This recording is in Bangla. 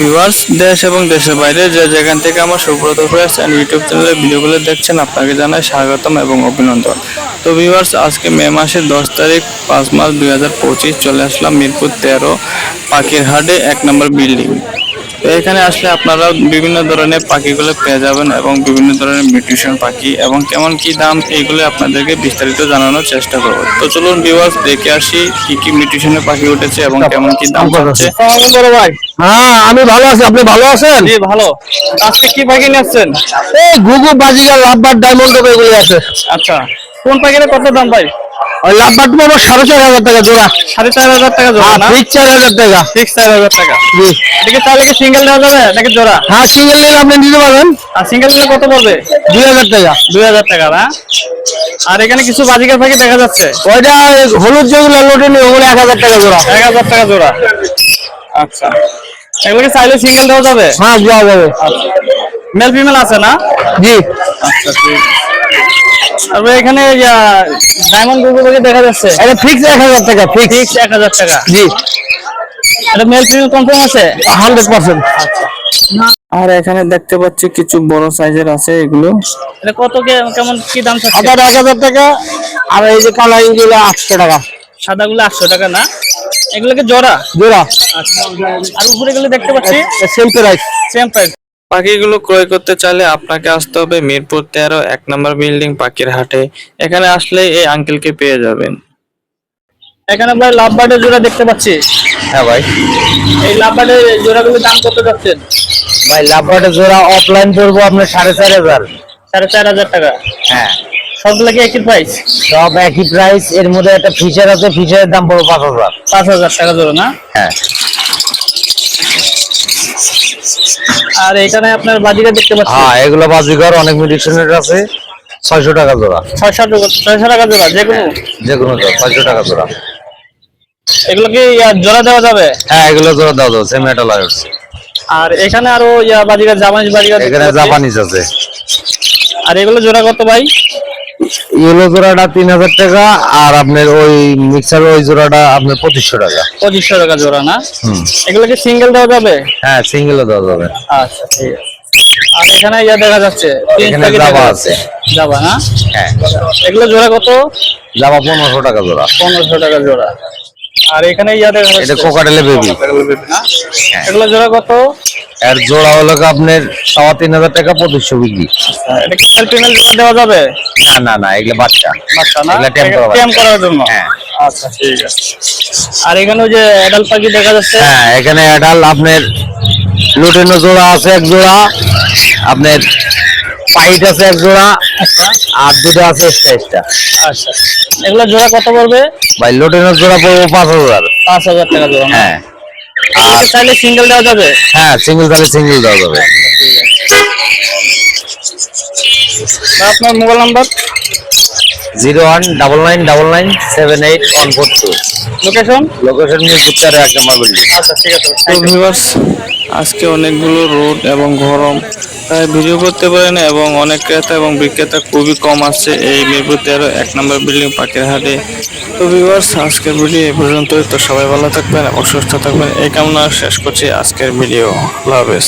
ভিউয়ার্স দেশ এবং দেশের বাইরে যে যেখান থেকে আমার সুব্রত ফ্রেন্ডস অ্যান্ড ইউটিউব চ্যানেলের ভিডিওগুলো দেখছেন, আপনাকে জানাই স্বাগতম এবং অভিনন্দন। তো ভিউয়ার্স আজকে মে মাসের দশ তারিখ, পাঁচ মাস দুই হাজার পঁচিশ, চলে আসলাম মিরপুর তেরো, পাখিরহাটে এক নম্বর বিল্ডিং তো এখানে আসলে আপনারা বিভিন্ন ধরনের পাখিগুলো পেয়ে যাবেন এবং বিভিন্ন ধরনের মিউটেশন পাখি এবং কেমন কি দাম এইগুলো আপনাদেরকে বিস্তারিত জানানোর চেষ্টা করব। তো চলুন ভিউয়ার্স দেখে আসি কি কি মিউটেশনের পাখি উঠেছে এবং কেমন কি দাম পাচ্ছে বড় ভাই। হ্যাঁ আমি ভালো আছি। আপনি ভালো আছেন? জি ভালো। আজকে কি পাখি নিচ্ছেন এই গুগু বাজিগার লাভবার ডায়মন্ড এগুলি আছে। আচ্ছা কোন পাখিটা কত দাম ভাই? ওই লাভবার সাড়ে চার হাজার টাকা জোড়া। সাড়ে চার হাজার টাকা জোড়া হ্যাঁ না? ঠিক চার হাজার টাকা। ঠিক চার হাজার টাকা। জি। এদিকে তাহলে কি সিঙ্গেল দেওয়া যাবে? নাকি জোড়া। হ্যাঁ সিঙ্গেল নিলে আপনি নিতে পারবেন। আর সিঙ্গেল নিলে কত পড়বে? দুই হাজার টাকা। দুই হাজার টাকা না? আর এখানে কিছু বাজিকার পাখি দেখা যাচ্ছে? ওইটা হলুদ যেগুলো লোটে ওগুলো এক হাজার টাকা জোড়া। এক হাজার টাকা জোড়া। আচ্ছা। এগুলোকে চাইলে সিঙ্গেল দেওয়া যাবে? হ্যাঁ দেওয়া যাবে। মেল ফিমেল আছে না? জি। আচ্ছা ঠিক তারপরে এখানে ডায়মন্ড গুগল দেখা যাচ্ছে? এটা ফিক্স এক হাজার টাকা ফিক্স এক হাজার টাকা। জি। এটা মেল ফিমেল কনফার্ম আছে? হান্ড্রেড পার্সেন্ট আর এখানে দেখতে পাচ্ছি কিছু বড় সাইজের আছে এগুলো। এটা কত কেমন কি দাম থাকছে? এক হাজার টাকা আর এই যে কালারিংগুলো আটশো টাকা। সাদাগুলো আটশো টাকা না? এগুলোকে জোড়া? জোড়া। আচ্ছা। আর উপরে গুলো দেখতে পাচ্ছি? সেম প্রাইস সেম প্রাইস পাখিগুলো ক্রয় করতে চাইলে আপনাকে আসতে হবে মিরপুর তেরো এক নম্বর বিল্ডিং পাখির হাটে। এখানে আসলে এই আঙ্কেলকে পেয়ে যাবেন। এখানে ভাই লাভ বার্ডের জোড়া দেখতে পাচ্ছি। হ্যাঁ ভাই। এই জোড়াগুলোর দাম কত ভাই লাভবাটের জোড়া অফলাইন আপনার সাড়ে চার হাজার। সাড়ে চার হাজার টাকা। হ্যাঁ। সবগুলো কি একই প্রাইস সব একই প্রাইস এর মধ্যে একটা ফিচার আছে ফিচারের দাম পড়বে পাঁচ হাজার। পাঁচ হাজার টাকা না? হ্যাঁ। আর এখানে আপনার দেখতে হ্যাঁ এগুলো অনেক মেডিসিনের আছে। ছয়শো টাকা জোড়া। ছয়শো টাকা ছয়শো টাকা জোড়া যে কোনো যে কোনো ছয়শো টাকা জোড়া। এগুলো কি জোড়া দেওয়া যাবে? হ্যাঁ এগুলো জোড়া দাও দাও সেম আছে আর এখানে আরও ইয়া বাজিকা জাপানিজ বাজিকা এখানে জাপানিজ আছে। আর এগুলো জোড়া কত ভাই? ইয়েলো জোড়াটা তিন হাজার টাকা আর আপনার ওই মিক্সার ওই জোড়াটা আপনার পঁচিশশো টাকা। পঁচিশশো টাকা জোড়া না? এগুলো কি সিঙ্গেল দেওয়া যাবে? হ্যাঁ সিঙ্গেলও দেওয়া যাবে। আচ্ছা ঠিক আছে। আর এখানে ইয়া দেখা যাচ্ছে এখানে জাভা আছে। জাভা না? হ্যাঁ। এগুলো জোড়া কত? জামা পনেরোশো টাকা জোড়া। পনেরোশো টাকা জোড়া। আর এখানে ইয়া দেখা এটা কোকাটেলে বেবি এগুলো জোড়া কত? এর জোড়া হলো আপনার সাড়ে তিন হাজার টাকা পঁচিশশো বিক্রি। এটা কি ফিমেল জোড়া দেওয়া যাবে? না না না এগুলো বাচ্চা। বাচ্চা না? এগুলা করার জন্য? হ্যাঁ। আচ্ছা ঠিক আছে। আর এখানে যে অ্যাডাল্ট পাখি দেখা যাচ্ছে? হ্যাঁ এখানে আপনার লুটেনো জোড়া আছে এক জোড়া আপনার পাইট আছে এক জোড়া আচ্ছা আর দুটো আছে এক্সট্রা আচ্ছা। এগুলো জোড়া কত পড়বে? ভাই লোটেনের জোড়া পড়বে পাঁচ হাজার। পাঁচ হাজার টাকা জোড়া? হ্যাঁ। আর তাহলে সিঙ্গেল দেওয়া যাবে? হ্যাঁ সিঙ্গেল তাহলে সিঙ্গেল দেওয়া যাবে। আপনার mobile number zero one double nine double nine seven eight one four two. Location location নিয়ে বুকচারে এক নম্বর বিল্ডিং আচ্ছা ঠিক আছে ভিউয়ার্স আজকে অনেকগুলো রোদ এবং গরম তাই ভিডিও করতে পারে না এবং অনেক ক্রেতা এবং বিক্রেতা খুবই কম আসছে এই মিরপুর তেরো এক নম্বর বিল্ডিং পাখির হাটে তো ভিউয়ার্স আজকের ভিডিও এই পর্যন্তই। তো সবাই ভালো থাকবেন এবং সুস্থ থাকবেন। এই কামনা শেষ করছি আজকের ভিডিও আল্লাহ হাফেজ।